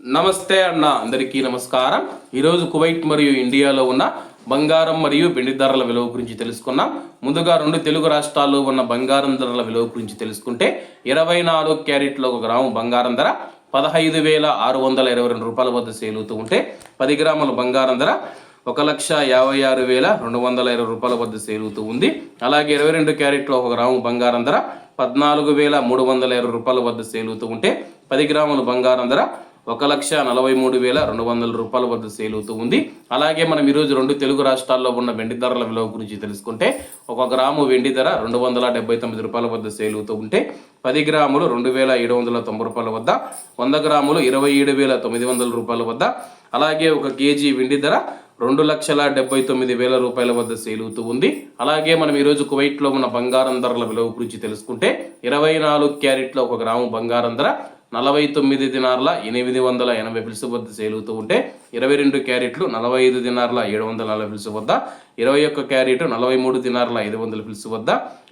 నమస్తే అన్న అందరికీ నమస్కారం. ఈరోజు కువైట్ మరియు ఇండియాలో ఉన్న బంగారం మరియు వెండి ధరల విలువ గురించి తెలుసుకున్నాం. ముందుగా రెండు తెలుగు రాష్ట్రాల్లో ఉన్న బంగారం ధరల విలువ గురించి తెలుసుకుంటే ఇరవై నాలుగు క్యారెట్ల ఒక గ్రాము బంగారం ధర పదహైదు వేల ఆరు వందల ఇరవై రెండు రూపాయల వద్ద సేల్ అవుతూ ఉంటే పది గ్రాముల బంగారం ధర ఒక లక్ష యాభై ఆరు వేల రెండు వందల ఇరవై రూపాయల వద్ద సేల్ అవుతూ ఉంది. అలాగే ఇరవై రెండు క్యారెట్లు ఒక గ్రాము బంగారం ధర పద్నాలుగు వేల మూడు వందల ఇరవై రూపాయల వద్ద సేల్ అవుతూ ఉంటే పది గ్రాముల బంగారం ధర ఒక లక్ష నలభై మూడు వేల రెండు వందల రూపాయల వద్ద సేల్ అవుతూ ఉంది. అలాగే మనం ఈరోజు రెండు తెలుగు రాష్ట్రాల్లో ఉన్న వెండి ధరల విలువ గురించి తెలుసుకుంటే ఒక గ్రాము వెండి ధర రెండు వందల డెబ్బై తొమ్మిది రూపాయల వద్ద సేల్ అవుతూ ఉంటే పది గ్రాములు రెండు వేల ఏడు వందల తొంభై రూపాయల వద్ద వంద గ్రాములు ఇరవై ఏడు వేల తొమ్మిది వందల రూపాయల వద్ద అలాగే ఒక కేజీ వెండి ధర రెండు లక్షల డెబ్బై తొమ్మిది వేల రూపాయల వద్ద సేల్ అవుతూ ఉంది. అలాగే మనం ఈరోజు కువైట్లో ఉన్న బంగారం ధరల విలువ గురించి తెలుసుకుంటే ఇరవై నాలుగు క్యారెట్ల ఒక గ్రాము బంగారం ధర నలభై తొమ్మిది దినార్ల ఎనిమిది వందల ఎనభై పిలుసు వద్ద సేల్ ఉంటే ఇరవై రెండు క్యారెట్లు నలభై ఐదు దినార్ల ఏడు వందల నలభై పిలుసు వద్ద ఇరవై ఒక్క క్యారెట్ నలభై మూడు దినార్ల ఐదు వందల పిలుసు వద్ద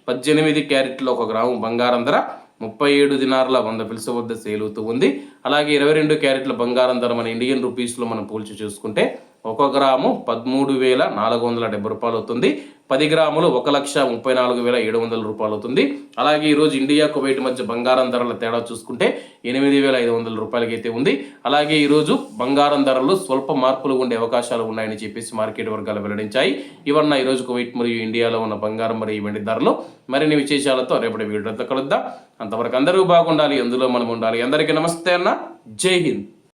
పద్దెనిమిది క్యారెట్లు ఒక గ్రాము బంగారం ధర ముప్పై ఏడు దినార్ల వంద పిలుసు వద్ద సేల్ అవుతూ ఉంది. అలాగే ఇరవై రెండు క్యారెట్ల బంగారం ధర మన ఇండియన్ రూపీస్లో మనం పోల్చి చూసుకుంటే ఒక గ్రాము పదమూడు వేల నాలుగు వందల డెబ్బై రూపాయలు అవుతుంది. పది గ్రాములు ఒక లక్ష ముప్పై నాలుగు వేల ఏడు వందల రూపాయలు అవుతుంది. అలాగే ఈరోజు ఇండియా కువైట్ మధ్య బంగారం ధరల తేడా చూసుకుంటే ఎనిమిది వేల ఐదు వందల రూపాయలకి అయితే ఉంది. అలాగే ఈరోజు బంగారం ధరలు స్వల్ప మార్పులు ఉండే అవకాశాలు ఉన్నాయని చెప్పేసి మార్కెట్ వర్గాలు వెల్లడించాయి. ఇవన్న ఈరోజు కువైట్ మరియు ఇండియాలో ఉన్న బంగారం మరియు వెండి ధరలు మరిన్ని విశేషాలతో రేపటి వీడియోతో కలుద్దాం. అంతవరకు అందరూ బాగుండాలి అందులో మనం ఉండాలి. అందరికీ నమస్తే అన్న. జై హింద్.